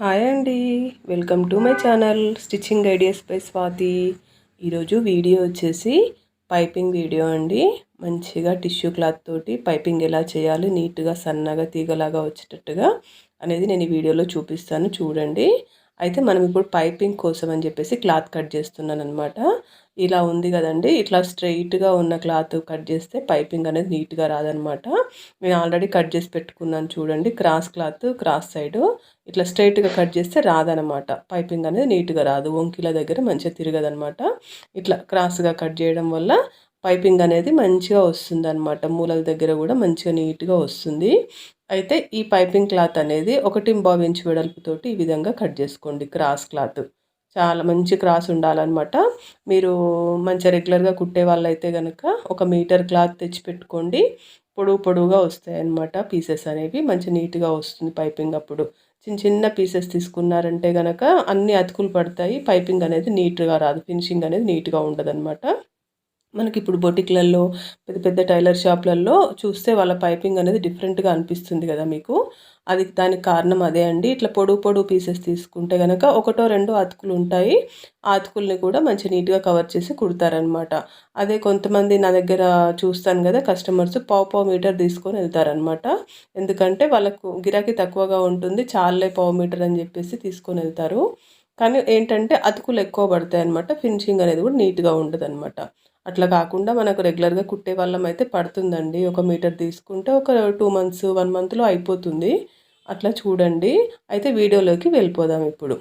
Hi అండి. Welcome to my channel stitching ideas by Swathi. ఈరోజు video వచ్చేసి piping video అండి. మంచిగా టిష్యూ క్లాత్ తోటి పైపింగ్ ఎలా చేయాలి నీట్గా సన్నగా తీగలాగా వచ్చేటట్టుగా అనేది నేను ఈ వీడియోలో చూపిస్తాను. చూడండి. అయితే మనం ఇప్పుడు పైపింగ్ కోసం అని చెప్పేసి క్లాత్ కట్ చేస్తున్నాను అనమాట ఇలా ఉంది కదండి. ఇట్లా స్ట్రెయిట్గా ఉన్న క్లాత్ కట్ చేస్తే పైపింగ్ అనేది నీట్గా రాదనమాట. నేను ఆల్రెడీ కట్ చేసి పెట్టుకున్నాను చూడండి. క్రాస్ క్లాత్ క్రాస్ సైడ్ ఇట్లా స్ట్రైట్గా కట్ చేస్తే రాదనమాట. పైపింగ్ అనేది నీట్గా రాదు. వంకిల దగ్గర మంచిగా తిరగదనమాట. ఇట్లా క్రాస్గా కట్ చేయడం వల్ల పైపింగ్ అనేది మంచిగా వస్తుంది అనమాట మూలల దగ్గర కూడా మంచిగా నీట్గా వస్తుంది. అయితే ఈ పైపింగ్ క్లాత్ అనేది ఒకటి ఇంచు వెడల్పుతోటి ఈ విధంగా కట్ చేసుకోండి క్రాస్ క్లాత్. చాలా మంచి క్రాస్ ఉండాలన్నమాట. మీరు మంచిగా రెగ్యులర్గా కుట్టే వాళ్ళైతే కనుక ఒక మీటర్ క్లాత్ తెచ్చి పెట్టుకోండి. పొడుగు పొడుగుగా వస్తాయి అన్నమాట పీసెస్ అనేవి. మంచి నీట్గా వస్తుంది పైపింగ్ అప్పుడు. చిన్న చిన్న పీసెస్ తీసుకున్నారంటే కనుక అన్ని అతుకులు పడతాయి. పైపింగ్ అనేది నీట్గా రాదు. ఫినిషింగ్ అనేది నీట్గా ఉండదు మనకి ఇప్పుడు బొటిక్లలో పెద్ద పెద్ద టైలర్ షాప్లలో చూస్తే వాళ్ళ పైపింగ్ అనేది డిఫరెంట్గా అనిపిస్తుంది కదా మీకు? అది దానికి కారణం అదే అండి. ఇట్లా పొడుగు పొడుగు పీసెస్ తీసుకుంటే కనుక ఒకటో రెండో అతుకులు ఉంటాయి. ఆ అతుకుల్ని కూడా మంచి నీట్గా కవర్ చేసి కుడతారనమాట. అదే కొంతమంది నా దగ్గర చూస్తాను కదా కస్టమర్స్ పావు పావు మీటర్ తీసుకొని వెళ్తారనమాట. ఎందుకంటే వాళ్ళకు గిరాకీ తక్కువగా ఉంటుంది. చాలే పావు మీటర్ అని చెప్పేసి తీసుకొని వెళ్తారు. కానీ ఏంటంటే అతుకులు ఎక్కువ పడతాయి అనమాట ఫినిషింగ్ అనేది కూడా నీట్గా ఉండదు అనమాట అట్లా కాకుండా మనకు రెగ్యులర్గా కుట్టే వాళ్ళం అయితే పడుతుందండి. ఒక మీటర్ తీసుకుంటే ఒక టూ మంత్స్ వన్ మంత్లో అయిపోతుంది. అట్లా చూడండి. అయితే వీడియోలోకి వెళ్ళిపోదాం ఇప్పుడు.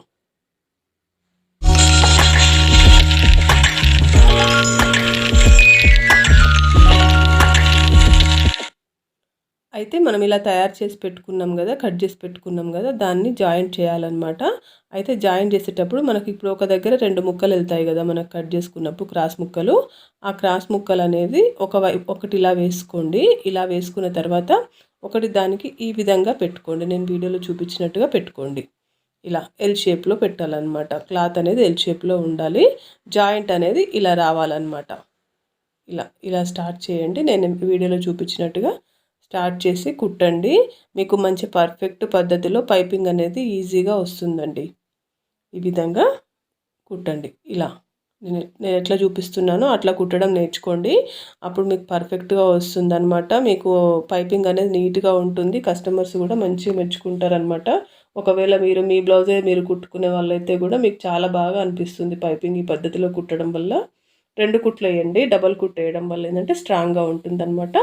అయితే మనం ఇలా తయారు చేసి పెట్టుకున్నాం కదా కట్ చేసి పెట్టుకున్నాం కదా దాన్ని జాయింట్ చేయాలన్నమాట. అయితే జాయింట్ చేసేటప్పుడు మనకి ఇప్పుడు ఒక దగ్గర రెండు ముక్కలు వెళ్తాయి కదా మనకు కట్ చేసుకున్నప్పుడు క్రాస్ ముక్కలు. ఆ క్రాస్ ముక్కలు అనేది ఒక ఒకటి ఇలా వేసుకోండి. ఇలా వేసుకున్న తర్వాత ఒకటి దానికి ఈ విధంగా పెట్టుకోండి. నేను వీడియోలో చూపించినట్టుగా పెట్టుకోండి. ఇలా ఎల్ షేప్లో పెట్టాలన్నమాట. క్లాత్ అనేది ఎల్ షేప్లో ఉండాలి. జాయింట్ అనేది ఇలా రావాలన్నమాట. ఇలా ఇలా స్టార్ట్ చేయండి. నేను వీడియోలో చూపించినట్టుగా స్టార్ట్ చేసి కుట్టండి. మీకు మంచి పర్ఫెక్ట్ పద్ధతిలో పైపింగ్ అనేది ఈజీగా వస్తుందండి. ఈ విధంగా కుట్టండి. ఇలా. నేను నేను ఎట్లా చూపిస్తున్నానో అట్లా కుట్టడం నేర్చుకోండి. అప్పుడు మీకు పర్ఫెక్ట్గా వస్తుందన్నమాట. మీకు పైపింగ్ అనేది నీట్గా ఉంటుంది. కస్టమర్స్ కూడా మంచిగా మెచ్చుకుంటారనమాట ఒకవేళ మీరు మీ బ్లౌజే మీరు కుట్టుకునే వాళ్ళైతే కూడా మీకు చాలా బాగా అనిపిస్తుంది పైపింగ్ ఈ పద్ధతిలో కుట్టడం వల్ల. రెండు కుట్లు వేయండి. డబల్ కుట్ వేయడం వల్ల ఏంటంటే స్ట్రాంగ్గా ఉంటుందన్నమాట.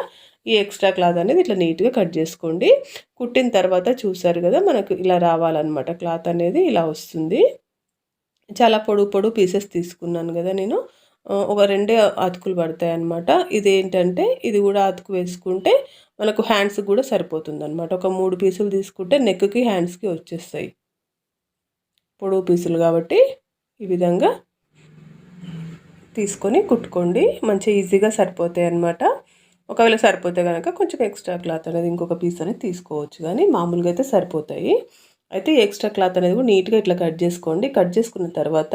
ఈ ఎక్స్ట్రా క్లాత్ అనేది ఇట్లా నీట్గా కట్ చేసుకోండి. కుట్టిన తర్వాత చూసారు కదా మనకు ఇలా రావాలన్నమాట. క్లాత్ అనేది ఇలా వస్తుంది. చాలా పొడుగు పొడుగు పీసెస్ తీసుకున్నాను కదా నేను. ఒక రెండే అతుకులు పడతాయి అనమాట ఇదేంటంటే ఇది కూడా అతుకు వేసుకుంటే మనకు హ్యాండ్స్ కూడా సరిపోతుంది అనమాట ఒక మూడు పీసులు తీసుకుంటే నెక్కి హ్యాండ్స్కి వచ్చేస్తాయి. పొడుగు పీసులు కాబట్టి ఈ విధంగా తీసుకొని కుట్టుకోండి. మంచిగా ఈజీగా సరిపోతాయి అనమాట ఒకవేళ సరిపోతే కనుక కొంచెం ఎక్స్ట్రా క్లాత్ అనేది ఇంకొక పీస్ అనేది తీసుకోవచ్చు. కానీ మామూలుగా అయితే సరిపోతాయి. అయితే ఎక్స్ట్రా క్లాత్ అనేది కూడా నీట్గా ఇట్లా కట్ చేసుకోండి. కట్ చేసుకున్న తర్వాత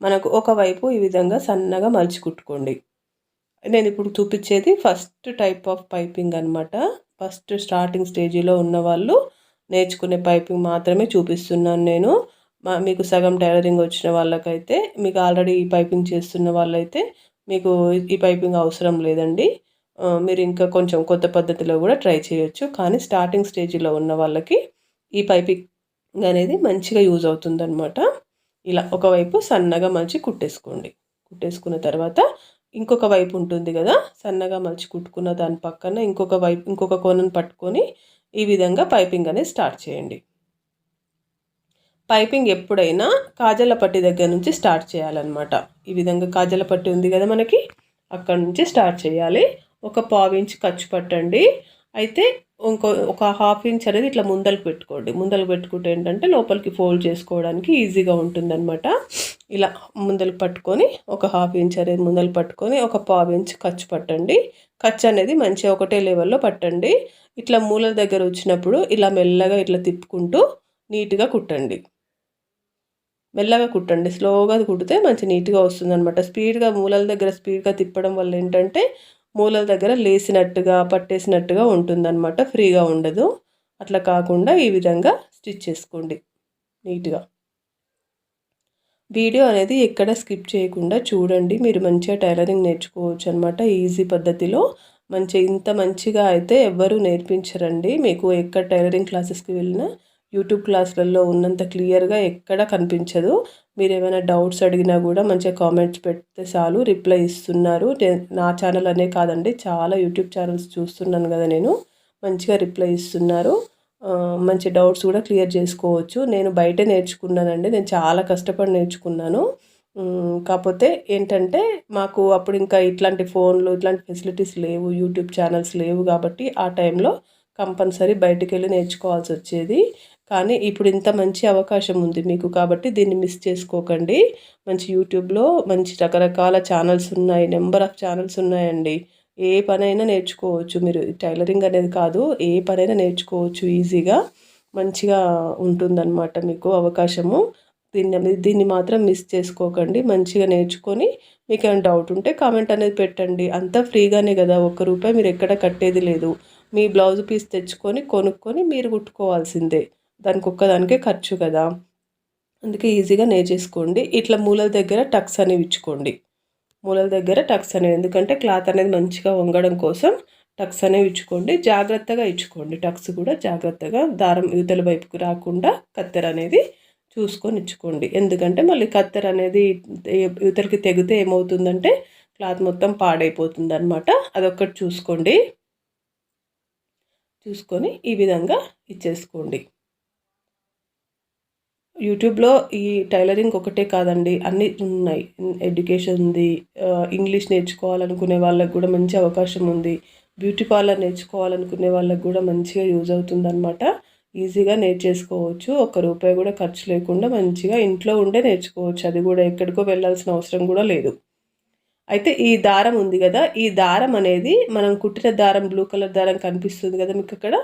మనకు ఒకవైపు ఈ విధంగా సన్నగా మలిచి కుట్టుకోండి. నేను ఇప్పుడు చూపించేది ఫస్ట్ టైప్ ఆఫ్ పైపింగ్ అనమాట ఫస్ట్ స్టార్టింగ్ స్టేజీలో ఉన్న వాళ్ళు నేర్చుకునే పైపింగ్ మాత్రమే చూపిస్తున్నాను నేను. మీకు సగం టైలరింగ్ వచ్చిన వాళ్ళకైతే మీకు ఆల్రెడీ ఈ పైపింగ్ చేస్తున్న వాళ్ళైతే మీకు ఈ పైపింగ్ అవసరం లేదండి. మీరు ఇంకా కొంచెం కొత్త పద్ధతిలో కూడా ట్రై చేయొచ్చు. కానీ స్టార్టింగ్ స్టేజ్లో ఉన్న వాళ్ళకి ఈ పైపింగ్ అనేది మంచిగా యూజ్ అవుతుందన్నమాట. ఇలా ఒకవైపు సన్నగా మలిచి కుట్టేసుకోండి. కుట్టేసుకున్న తర్వాత ఇంకొక వైపు ఉంటుంది కదా సన్నగా మలిచి కుట్టుకున్న దాని పక్కన ఇంకొక వైపు ఇంకొక కోణను పట్టుకొని ఈ విధంగా పైపింగ్ అనేది స్టార్ట్ చేయండి. పైపింగ్ ఎప్పుడైనా కాజల పట్టి దగ్గర నుంచి స్టార్ట్ చేయాలన్నమాట. ఈ విధంగా కాజల పట్టి ఉంది కదా మనకి అక్కడ నుంచి స్టార్ట్ చేయాలి. ఒక పావు ఇంచ్ ఖర్చు పట్టండి. అయితే ఇంకో ఒక హాఫ్ ఇంచ్ అనేది ఇట్లా ముందలకు పెట్టుకోండి. ముందలు పెట్టుకుంటే ఏంటంటే లోపలికి ఫోల్డ్ చేసుకోవడానికి ఈజీగా ఉంటుందన్నమాట. ఇలా ముందలు పట్టుకొని ఒక హాఫ్ ఇంచ్ అనేది ముందలు పట్టుకొని ఒక పావు ఇంచ్ ఖర్చు పట్టండి. ఖర్చు అనేది మంచిగా ఒకటే లెవెల్లో పట్టండి. ఇట్లా మూలల దగ్గర వచ్చినప్పుడు ఇలా మెల్లగా ఇట్లా తిప్పుకుంటూ నీట్గా కుట్టండి. మెల్లగా కుట్టండి. స్లోగా కుడితే మంచి నీట్గా వస్తుంది అనమాట స్పీడ్గా మూలల దగ్గర స్పీడ్గా తిప్పడం వల్ల ఏంటంటే మూలల దగ్గర లేసినట్టుగా పట్టేసినట్టుగా ఉంటుందన్నమాట. ఫ్రీగా ఉండదు. అట్లా కాకుండా ఈ విధంగా స్టిచ్ చేసుకోండి. నీట్గా. వీడియో అనేది ఎక్కడ స్కిప్ చేయకుండా చూడండి. మీరు మంచిగా టైలరింగ్ నేర్చుకోవచ్చు అనమాట ఈజీ పద్ధతిలో. మంచి ఇంత మంచిగా అయితే ఎవ్వరూ నేర్పించరండి. మీకు ఎక్కడ టైలరింగ్ క్లాసెస్కి వెళ్ళినా యూట్యూబ్ క్లాసులలో ఉన్నంత క్లియర్గా ఎక్కడ కనిపించదు. మీరు ఏమైనా డౌట్స్ అడిగినా కూడా మంచిగా కామెంట్స్ పెడితే చాలు రిప్లై ఇస్తున్నారు. నా ఛానల్ అనే కాదండి చాలా యూట్యూబ్ ఛానల్స్ చూస్తున్నాను కదా నేను. మంచిగా రిప్లై ఇస్తున్నారు. మంచి డౌట్స్ కూడా క్లియర్ చేసుకోవచ్చు. నేను బయట నేర్చుకున్నానండి నేను చాలా కష్టపడి నేర్చుకున్నాను. కాకపోతే ఏంటంటే మాకు అప్పుడు ఇంకా ఇట్లాంటి ఫోన్లు ఇట్లాంటి ఫెసిలిటీస్ లేవు యూట్యూబ్ ఛానల్స్ లేవు కాబట్టి ఆ టైంలో కంపల్సరీ బయటికి వెళ్ళి నేర్చుకోవాల్సి వచ్చేది. కానీ ఇప్పుడు ఇంత మంచి అవకాశం ఉంది మీకు కాబట్టి దీన్ని మిస్ చేసుకోకండి. మంచి యూట్యూబ్లో మంచి రకరకాల ఛానల్స్ ఉన్నాయి నెంబర్ ఆఫ్ ఛానల్స్ ఉన్నాయండి. ఏ పనైనా నేర్చుకోవచ్చు. మీరు టైలరింగ్ అనేది కాదు ఏ పనైనా నేర్చుకోవచ్చు ఈజీగా మంచిగా ఉంటుందన్నమాట మీకు అవకాశము. దీన్ని దీన్ని మాత్రం మిస్ చేసుకోకండి. మంచిగా నేర్చుకొని మీకు ఏమైనా డౌట్ ఉంటే కామెంట్ అనేది పెట్టండి. అంతా ఫ్రీగానే కదా ఒక్క రూపాయి మీరు ఎక్కడ కట్టేది లేదు. మీ బ్లౌజ్ పీస్ తెచ్చుకొని కొనుక్కొని మీరు కుట్టుకోవాల్సిందే. దానికి ఒక్కదానికే ఖర్చు కదా. అందుకే ఈజీగా నేర్చేసుకోండి. ఇట్లా మూలల దగ్గర టక్స్ అనేవి ఇచ్చుకోండి. మూలల దగ్గర టక్స్ అనేవి. ఎందుకంటే క్లాత్ అనేది మంచిగా వంగడం కోసం టక్స్ అనేవి ఇచ్చుకోండి. జాగ్రత్తగా ఇచ్చుకోండి. టక్స్ కూడా జాగ్రత్తగా దారం యువతల వైపుకు రాకుండా కత్తెర అనేది చూసుకొని ఇచ్చుకోండి. ఎందుకంటే మళ్ళీ కత్తెర అనేది యువతలకి తెగితే ఏమవుతుందంటే క్లాత్ మొత్తం పాడైపోతుంది అనమాట అదొక్కటి చూసుకోండి. చూసుకొని ఈ విధంగా ఇచ్చేసుకోండి. యూట్యూబ్లో ఈ టైలరింగ్ ఒకటే కాదండి అన్నీ ఉన్నాయి. ఎడ్యుకేషన్ ఉంది ఇంగ్లీష్ నేర్చుకోవాలనుకునే వాళ్ళకి కూడా మంచి అవకాశం ఉంది. బ్యూటీ పార్లర్ నేర్చుకోవాలనుకునే వాళ్ళకి కూడా మంచిగా యూజ్ అవుతుందన్నమాట. ఈజీగా నేర్చేసుకోవచ్చు. ఒక్క రూపాయి కూడా ఖర్చు లేకుండా మంచిగా ఇంట్లో ఉండే నేర్చుకోవచ్చు. అది కూడా ఎక్కడికో వెళ్ళాల్సిన అవసరం కూడా లేదు. అయితే ఈ దారం ఉంది కదా ఈ దారం అనేది మనం కుట్టిన దారం బ్లూ కలర్ దారం కనిపిస్తుంది కదా మీకు అక్కడ?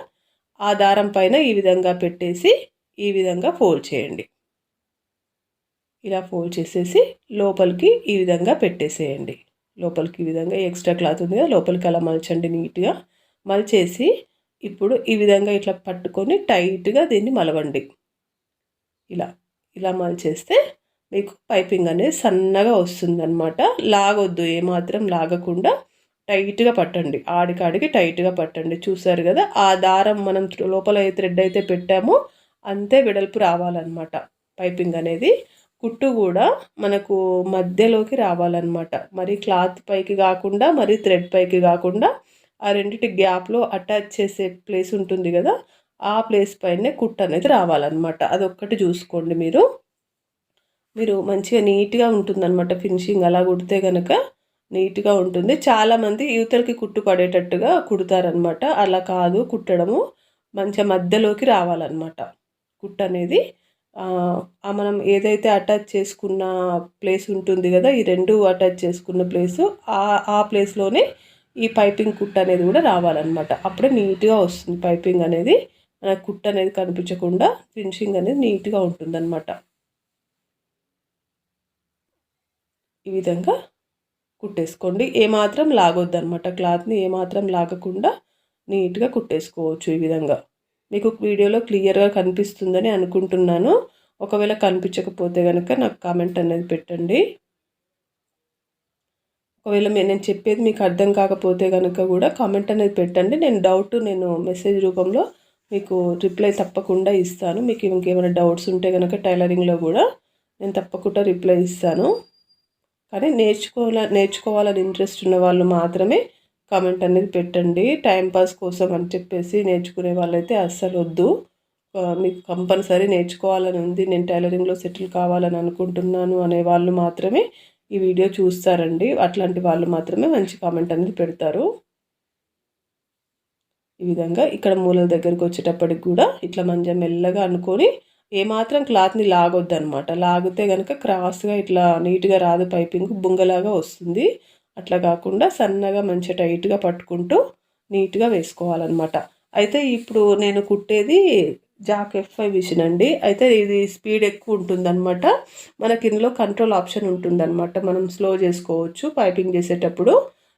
ఆ దారం పైన ఈ విధంగా పెట్టేసి ఈ విధంగా ఫోల్డ్ చేయండి. ఇలా ఫోల్డ్ చేసేసి లోపలికి ఈ విధంగా పెట్టేసేయండి. లోపలికి ఈ విధంగా ఎక్స్ట్రా క్లాత్ ఉంది కదా లోపలికి అలా మలచండి నీట్గా. మలిచేసి ఇప్పుడు ఈ విధంగా ఇట్లా పట్టుకొని టైట్గా దీన్ని మలవండి. ఇలా ఇలా మలిచేస్తే మీకు పైపింగ్ అనేది సన్నగా వస్తుందన్నమాట. లాగొద్దు ఏమాత్రం లాగకుండా టైట్గా పట్టండి. ఆడికాడికి టైట్గా పట్టండి. చూసారు కదా ఆ దారం మనం లోపల ఏ థ్రెడ్ అయితే పెట్టామో అంతే వెడల్పు రావాలన్నమాట. పైపింగ్ అనేది కుట్టు కూడా మనకు మధ్యలోకి రావాలన్నమాట. మరి క్లాత్ పైకి కాకుండా మరి థ్రెడ్ పైకి కాకుండా ఆ రెండింటి గ్యాప్లో అటాచ్ చేసే ప్లేస్ ఉంటుంది కదా ఆ ప్లేస్ పైనే కుట్టు అనేది రావాలన్నమాట. అదొక్కటి చూసుకోండి మీరు. మీరు మంచిగా నీట్గా ఉంటుందన్నమాట ఫినిషింగ్. అలా కుడితే కనుక నీట్గా ఉంటుంది. చాలామంది యువతలకి కుట్టు పడేటట్టుగా కుడతారనమాట అలా కాదు కుట్టడము మంచిగా మధ్యలోకి రావాలన్నమాట. కుట్ అనేది మనం ఏదైతే అటాచ్ చేసుకున్న ప్లేస్ ఉంటుంది కదా ఈ రెండు అటాచ్ చేసుకున్న ప్లేసు ఆ ఆ ప్లేస్లోనే ఈ పైపింగ్ కుట్ అనేది కూడా రావాలన్నమాట. అప్పుడే నీట్గా వస్తుంది. పైపింగ్ అనేది మన కుట్ అనేది కనిపించకుండా ఫినిషింగ్ అనేది నీట్గా ఉంటుందన్నమాట. ఈ విధంగా కుట్టేసుకోండి. ఏమాత్రం లాగొద్దు అనమాట క్లాత్ని ఏమాత్రం లాగకుండా నీట్గా కుట్టేసుకోవచ్చు ఈ విధంగా. మీకు వీడియోలో క్లియర్గా కనిపిస్తుందని అనుకుంటున్నాను. ఒకవేళ కనిపించకపోతే కనుక నాకు కామెంట్ అనేది పెట్టండి. ఒకవేళ నేను చెప్పేది మీకు అర్థం కాకపోతే కనుక కూడా కామెంట్ అనేది పెట్టండి. నేను డౌట్ నేను మెసేజ్ రూపంలో మీకు రిప్లై తప్పకుండా ఇస్తాను. మీకు ఇంకేమైనా డౌట్స్ ఉంటే కనుక టైలరింగ్లో కూడా నేను తప్పకుండా రిప్లై ఇస్తాను. కానీ నేర్చుకోవాల నేర్చుకోవాలని ఇంట్రెస్ట్ ఉన్న వాళ్ళు మాత్రమే కామెంట్ అనేది పెట్టండి. టైంపాస్ కోసం అని చెప్పేసి నేర్చుకునే వాళ్ళైతే అస్సలు వద్దు. మీకు కంపల్సరీ నేర్చుకోవాలని ఉంది. నేను టైలరింగ్లో సెటిల్ కావాలని అనుకుంటున్నాను అనే వాళ్ళు మాత్రమే ఈ వీడియో చూస్తారండి. అట్లాంటి వాళ్ళు మాత్రమే మంచి కామెంట్ అనేది పెడతారు. ఈ విధంగా ఇక్కడ మూలల దగ్గరికి వచ్చేటప్పటికి కూడా ఇట్లా మంచిగా మెల్లగా అనుకొని ఏమాత్రం క్లాత్ని లాగొద్దు అనమాట లాగితే కనుక క్రాస్గా ఇట్లా నీట్గా రాదు పైపింగ్ బుంగలాగా వస్తుంది. అట్లా కాకుండా సన్నగా మంచిగా టైట్గా పట్టుకుంటూ నీట్గా వేసుకోవాలన్నమాట. అయితే ఇప్పుడు నేను కుట్టేది జాక్ ఎఫ్ఐ ఫైవ్ మిషన్ అండి. అయితే ఇది స్పీడ్ ఎక్కువ ఉంటుందన్నమాట. మనకి ఇందులో కంట్రోల్ ఆప్షన్ ఉంటుందన్నమాట. మనం స్లో చేసుకోవచ్చు పైపింగ్ చేసేటప్పుడు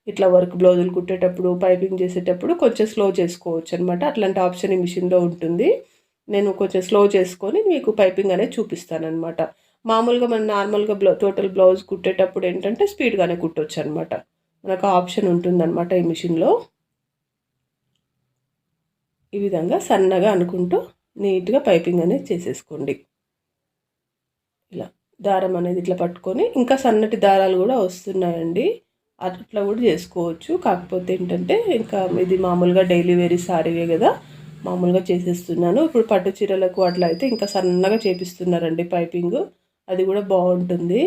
ఇట్లా వర్క్ బ్లౌజులు కుట్టేటప్పుడు పైపింగ్ చేసేటప్పుడు కొంచెం స్లో చేసుకోవచ్చు అనమాట అట్లాంటి ఆప్షన్ ఈ మిషన్లో ఉంటుంది. నేను కొంచెం స్లో చేసుకొని మీకు పైపింగ్ అనేది చూపిస్తాను అనమాట మామూలుగా మనం నార్మల్గా బ్లౌ టోటల్ బ్లౌజ్ కుట్టేటప్పుడు ఏంటంటే స్పీడ్గానే కుట్టొచ్చు అనమాట మనకు ఆప్షన్ ఉంటుందన్నమాట ఈ మిషన్లో ఈ విధంగా సన్నగా అనుకుంటూ నీట్గా పైపింగ్ అనేది చేసేసుకోండి. ఇలా దారం అనేది ఇట్లా పట్టుకొని ఇంకా సన్నటి దారాలు కూడా వస్తున్నాయండి. అట్లా కూడా చేసుకోవచ్చు. కాకపోతే ఏంటంటే ఇంకా ఇది మామూలుగా డైలీ వేరీ సారీవే కదా. మామూలుగా చేసేస్తున్నాను. ఇప్పుడు పట్టు చీరలకు అట్లా అయితే ఇంకా సన్నగా చేపిస్తున్నారండి పైపింగ్ అది కూడా బాగుంటుంది.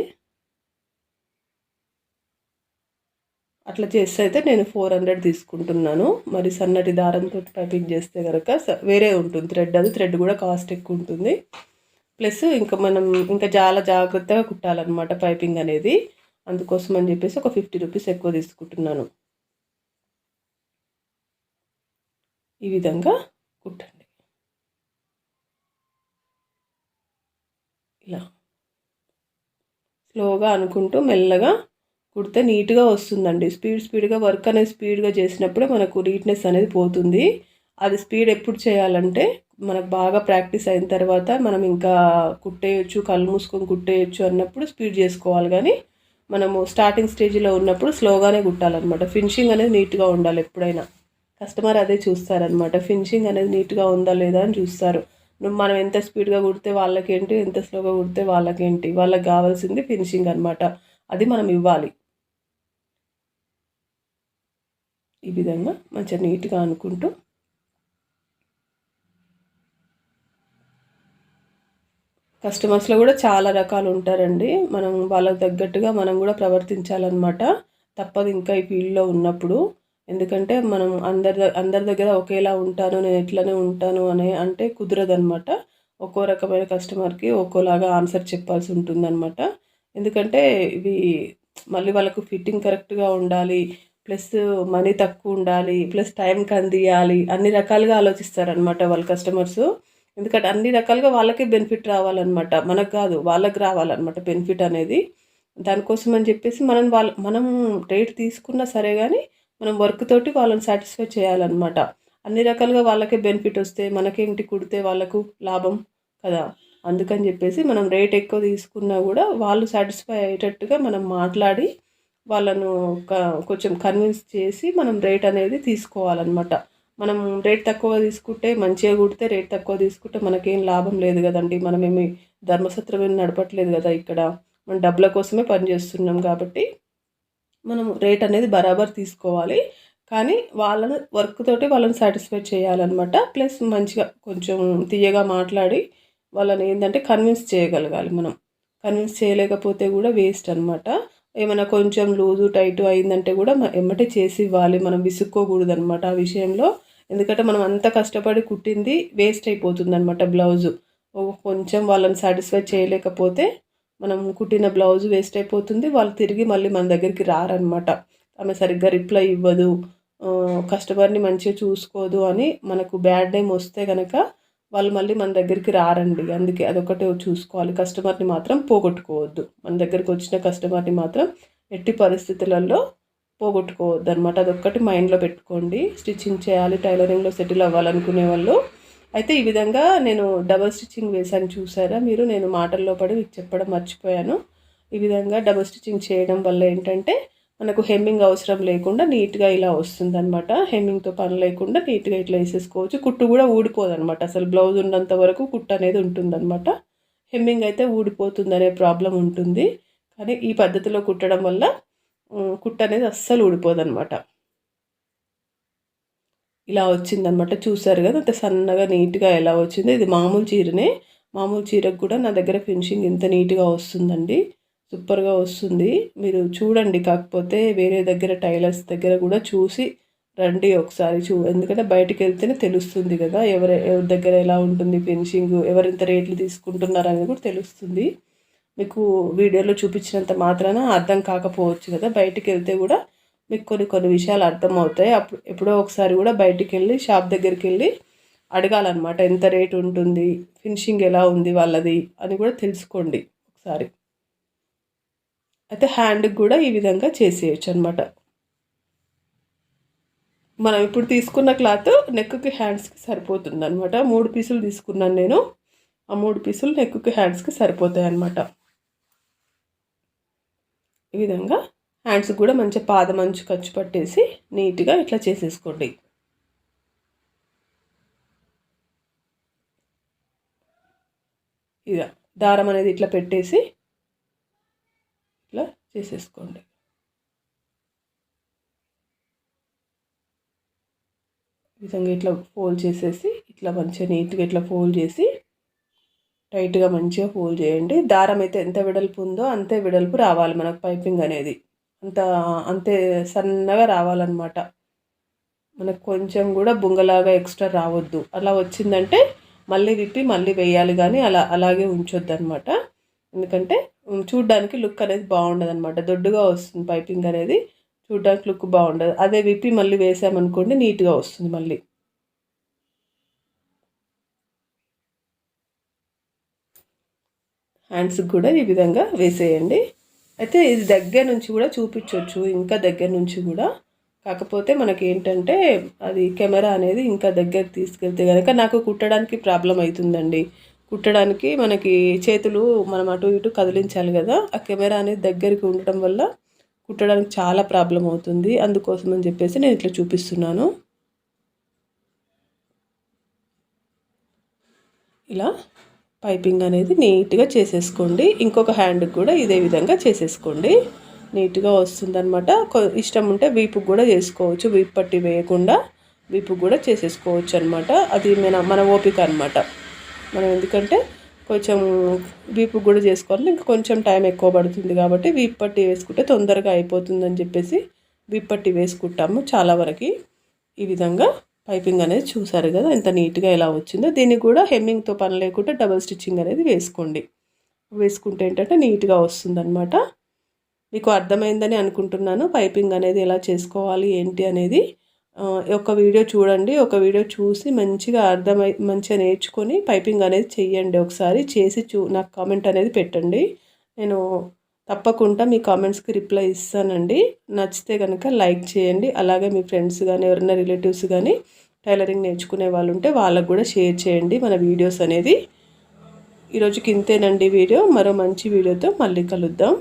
అట్లా చేస్తే అయితే నేను ఫోర్ హండ్రెడ్ తీసుకుంటున్నాను. మరి సన్నటి దారంతో పైపింగ్ చేస్తే కనుక వేరే ఉంటుంది. థ్రెడ్ అది థ్రెడ్ కూడా కాస్ట్ ఎక్కువ ఉంటుంది. ప్లస్ ఇంకా మనం ఇంకా చాలా జాగ్రత్తగా కుట్టాలన్నమాట పైపింగ్ అనేది. అందుకోసం అని చెప్పేసి ఒక ఫిఫ్టీ రూపీస్ ఎక్కువ తీసుకుంటున్నాను. ఈ విధంగా కుట్టండి. ఇలా. స్లోగా అనుకుంటూ మెల్లగా కుడితే నీట్గా వస్తుందండి. స్పీడ్ స్పీడ్గా వర్క్ అనేది స్పీడ్గా చేసినప్పుడే మనకు నీట్నెస్ అనేది పోతుంది. అది స్పీడ్ ఎప్పుడు చేయాలంటే మనకు బాగా ప్రాక్టీస్ అయిన తర్వాత మనం ఇంకా కుట్టేయచ్చు కళ్ళు మూసుకొని కుట్టేయచ్చు అన్నప్పుడు స్పీడ్ చేసుకోవాలి. కానీ మనము స్టార్టింగ్ స్టేజ్లో ఉన్నప్పుడు స్లోగానే కుట్టాలన్నమాట. ఫినిషింగ్ అనేది నీట్గా ఉండాలి ఎప్పుడైనా. కస్టమర్ అదే చూస్తారనమాట ఫినిషింగ్ అనేది నీట్గా ఉందా లేదా అని చూస్తారు. మనం ఎంత స్పీడ్గా కుడితే వాళ్ళకేంటి ఎంత స్లోగా కుడితే వాళ్ళకేంటి వాళ్ళకి కావాల్సింది ఫినిషింగ్ అనమాట అది మనం ఇవ్వాలి. ఈ విధంగా మంచిగా నీట్గా అనుకుంటూ కస్టమర్స్లో కూడా చాలా రకాలు ఉంటారండి. మనం వాళ్ళకి తగ్గట్టుగా మనం కూడా ప్రవర్తించాలన్నమాట. తప్పదు ఇంకా ఈ ఫీల్డ్లో ఉన్నప్పుడు. ఎందుకంటే మనం అందరి అందరి దగ్గర ఒకేలా ఉంటాను నేను ఎట్లనే ఉంటాను అని అంటే కుదరదనమాట ఒక్కో రకమైన కస్టమర్కి ఒక్కోలాగా ఆన్సర్ చెప్పాల్సి ఉంటుందన్నమాట. ఎందుకంటే ఇవి మళ్ళీ వాళ్ళకు ఫిట్టింగ్ కరెక్ట్గా ఉండాలి ప్లస్ మనీ తక్కువ ఉండాలి ప్లస్ టైంకి అందియాలి అన్ని రకాలుగా ఆలోచిస్తారనమాట వాళ్ళ కస్టమర్స్. ఎందుకంటే అన్ని రకాలుగా వాళ్ళకే బెనిఫిట్ రావాలన్నమాట. మనకు కాదు వాళ్ళకి రావాలన్నమాట బెనిఫిట్ అనేది. దానికోసం అని చెప్పేసి మనం వాళ్ళ మనం రేట్ తీసుకున్నా సరే కానీ మనం వర్క్ తోటి వాళ్ళని సాటిస్ఫై చేయాలన్నమాట. అన్ని రకాలుగా వాళ్ళకే బెనిఫిట్ వస్తే మనకేంటి కుడితే వాళ్ళకు లాభం కదా? అందుకని చెప్పేసి మనం రేట్ ఎక్కువ తీసుకున్నా కూడా వాళ్ళు సాటిస్ఫై అయ్యేటట్టుగా మనం మాట్లాడి వాళ్ళను కొంచెం కన్విన్స్ చేసి మనం రేట్ అనేది తీసుకోవాలన్నమాట. మనం రేట్ తక్కువ తీసుకుంటే మంచిగా కుడితే రేట్ తక్కువ తీసుకుంటే మనకేం లాభం లేదు కదండి. మనమేమి ధర్మసత్రమేమి నడపట్లేదు కదా ఇక్కడ. మనం డబ్బుల కోసమే పనిచేస్తున్నాం కాబట్టి మనం రేట్ అనేది బరాబర్ తీసుకోవాలి. కానీ వాళ్ళని వర్క్ తోటి వాళ్ళని సాటిస్ఫై చేయాలన్నమాట. ప్లస్ మంచిగా కొంచెం తీయగా మాట్లాడి వాళ్ళని ఏంటంటే కన్విన్స్ చేయగలగాలి మనం. కన్విన్స్ చేయలేకపోతే కూడా వేస్ట్ అనమాట ఏమైనా కొంచెం లూజు టైట్ అయిందంటే కూడా ఎమ్మటే చేసి ఇవ్వాలి. మనం విసుక్కోకూడదు అనమాట ఆ విషయంలో. ఎందుకంటే మనం అంత కష్టపడి కుట్టింది వేస్ట్ అయిపోతుంది అనమాట బ్లౌజు కొంచెం వాళ్ళని సాటిస్ఫై చేయలేకపోతే మనం కుట్టిన బ్లౌజ్ వేస్ట్ అయిపోతుంది. వాళ్ళు తిరిగి మళ్ళీ మన దగ్గరికి రారనమాట ఆమె సరిగ్గా రిప్లై ఇవ్వదు. కస్టమర్ని మంచిగా చూసుకోదు అని మనకు బ్యాడ్ టైం వస్తే కనుక వాళ్ళు మళ్ళీ మన దగ్గరికి రారండి. అందుకే అదొకటే చూసుకోవాలి. కస్టమర్ని మాత్రం పోగొట్టుకోవద్దు. మన దగ్గరికి వచ్చిన కస్టమర్ని మాత్రం ఎట్టి పరిస్థితులలో పోగొట్టుకోవద్దు అనమాట అదొక్కటి మైండ్లో పెట్టుకోండి. స్టిచ్చింగ్ చేయాలి టైలరింగ్లో సెటిల్ అవ్వాలనుకునే వాళ్ళు అయితే ఈ విధంగా నేను డబల్ స్టిచ్చింగ్ వేసాను చూసారా మీరు? నేను మాటల్లో పడి మీకు చెప్పడం మర్చిపోయాను. ఈ విధంగా డబల్ స్టిచ్చింగ్ చేయడం వల్ల ఏంటంటే మనకు హెమ్మింగ్ అవసరం లేకుండా నీట్గా ఇలా వస్తుంది అనమాట హెమ్మింగ్తో పని లేకుండా నీట్గా ఇట్లా వేసేసుకోవచ్చు. కుట్టు కూడా ఊడిపోదు అనమాట అసలు బ్లౌజ్ ఉన్నంత వరకు కుట్టు అనేది ఉంటుందన్నమాట. హెమ్మింగ్ అయితే ఊడిపోతుంది అనే ప్రాబ్లం ఉంటుంది. కానీ ఈ పద్ధతిలో కుట్టడం వల్ల కుట్టు అనేది అస్సలు ఊడిపోదు అనమాట ఇలా వచ్చిందనమాట చూసారు కదా అంత సన్నగా నీట్గా ఎలా వచ్చిందో. ఇది మామూలు చీరనే. మామూలు చీరకు కూడా నా దగ్గర ఫినిషింగ్ ఇంత నీట్గా వస్తుందండి. సూపర్గా వస్తుంది. మీరు చూడండి. కాకపోతే వేరే దగ్గర టైలర్స్ దగ్గర కూడా చూసి రండి ఒకసారి చూ ఎందుకంటే బయటకు వెళ్తేనే తెలుస్తుంది కదా ఎవరి ఎవరి దగ్గర ఎలా ఉంటుంది ఫినిషింగ్ ఎవరింత రేట్లు తీసుకుంటున్నారు అనేది కూడా తెలుస్తుంది. మీకు వీడియోలో చూపించినంత మాత్రాన అర్థం కాకపోవచ్చు కదా బయటికి వెళ్తే కూడా మీకు కొన్ని కొన్ని విషయాలు అర్థమవుతాయి. అప్పుడు ఎప్పుడో ఒకసారి కూడా బయటికి వెళ్ళి షాప్ దగ్గరికి వెళ్ళి అడగాలన్నమాట. ఎంత రేట్ ఉంటుంది? ఫినిషింగ్ ఎలా ఉంది వాళ్ళది? అని కూడా తెలుసుకోండి ఒకసారి. అయితే హ్యాండ్కి కూడా ఈ విధంగా చేసేయచ్చు అనమాట మనం ఇప్పుడు తీసుకున్న క్లాత్ నెక్కి హ్యాండ్స్కి సరిపోతుంది అనమాట మూడు పీసులు తీసుకున్నాను నేను. ఆ మూడు పీసులు నెక్కి హ్యాండ్స్కి సరిపోతాయి అనమాట ఈ విధంగా హ్యాండ్స్కి కూడా మంచిగా పాదమంచు ఖర్చు పట్టేసి నీట్గా ఇట్లా చేసేసుకోండి. ఇక దారం అనేది ఇట్లా పెట్టేసి ఇట్లా చేసేసుకోండి. విధంగా ఇట్లా ఫోల్డ్ చేసేసి ఇట్లా మంచిగా నీట్గా ఇట్లా ఫోల్డ్ చేసి టైట్గా మంచిగా ఫోల్డ్ చేయండి. దారం అయితే ఎంత వెడల్పు ఉందో అంతే వెడల్పు రావాలి మనకు పైపింగ్ అనేది. అంత అంతే సన్నగా రావాలన్నమాట. మనకు కొంచెం కూడా బుంగలాగా ఎక్స్ట్రా రావద్దు. అలా వచ్చిందంటే మళ్ళీ విప్పి మళ్ళీ వేయాలి కానీ అలా అలాగే ఉంచొద్దు అనమాట ఎందుకంటే చూడ్డానికి లుక్ అనేది బాగుండదు అనమాట దొడ్డుగా వస్తుంది పైపింగ్ అనేది చూడడానికి లుక్ బాగుండదు. అదే విప్పి మళ్ళీ వేసామనుకోండి నీట్గా వస్తుంది మళ్ళీ. హ్యాండ్స్కి కూడా ఈ విధంగా వేసేయండి. అయితే ఇది దగ్గర నుంచి కూడా చూపించవచ్చు ఇంకా దగ్గర నుంచి కూడా. కాకపోతే మనకి ఏంటంటే అది కెమెరా అనేది ఇంకా దగ్గర తీసుకెళ్తే కనుక నాకు కుట్టడానికి ప్రాబ్లం అవుతుందండి. కుట్టడానికి మనకి చేతులు మనం అటు ఇటు కదిలించాలి కదా ఆ కెమెరా అనేది దగ్గరికి ఉండటం వల్ల కుట్టడానికి చాలా ప్రాబ్లం అవుతుంది. అందుకోసం అని చెప్పేసి నేను ఇట్లా చూపిస్తున్నాను. ఇలా. పైపింగ్ అనేది నీట్గా చేసేసుకోండి. ఇంకొక హ్యాండ్కి కూడా ఇదే విధంగా చేసేసుకోండి. నీట్గా వస్తుందన్నమాట. ఇష్టం ఉంటే వీపుకి కూడా చేసుకోవచ్చు. వీపు పట్టి వేయకుండా వీపుకి కూడా చేసేసుకోవచ్చు అనమాట అది మన మన ఓపిక అనమాట మనం ఎందుకంటే కొంచెం వీపు కూడా చేసుకోవాలి. ఇంకా కొంచెం టైం ఎక్కువ పడుతుంది కాబట్టి వీపు పట్టి వేసుకుంటే తొందరగా అయిపోతుందని చెప్పేసి వీపు పట్టి వేసుకుంటాము చాలా వరకు. ఈ విధంగా పైపింగ్ అనేది చూసారు కదా ఎంత నీట్గా ఎలా వచ్చిందో. దీన్ని కూడా హెమ్మింగ్తో పని లేకుండా డబల్ స్టిచ్చింగ్ అనేది వేసుకోండి. వేసుకుంటే ఏంటంటే నీట్గా వస్తుందన్నమాట. మీకు అర్థమైందని అనుకుంటున్నాను. పైపింగ్ అనేది ఎలా చేసుకోవాలి ఏంటి అనేది ఒక వీడియో చూడండి. ఒక వీడియో చూసి మంచిగా అర్థమై మంచిగా నేర్చుకొని పైపింగ్ అనేది చెయ్యండి. ఒకసారి చేసి చూ నాకు కామెంట్ అనేది పెట్టండి. నేను తప్పకుండా మీ కామెంట్స్కి రిప్లై ఇస్తానండి. నచ్చితే కనుక లైక్ చేయండి. అలాగే మీ ఫ్రెండ్స్ కానీ ఎవరైనా రిలేటివ్స్ కానీ టైలరింగ్ నేర్చుకునే వాళ్ళు ఉంటే వాళ్ళకు కూడా షేర్ చేయండి మన వీడియోస్ అనేది. ఈరోజుకి ఇంతేనండి వీడియో. మరో మంచి వీడియోతో మళ్ళీ కలుద్దాం.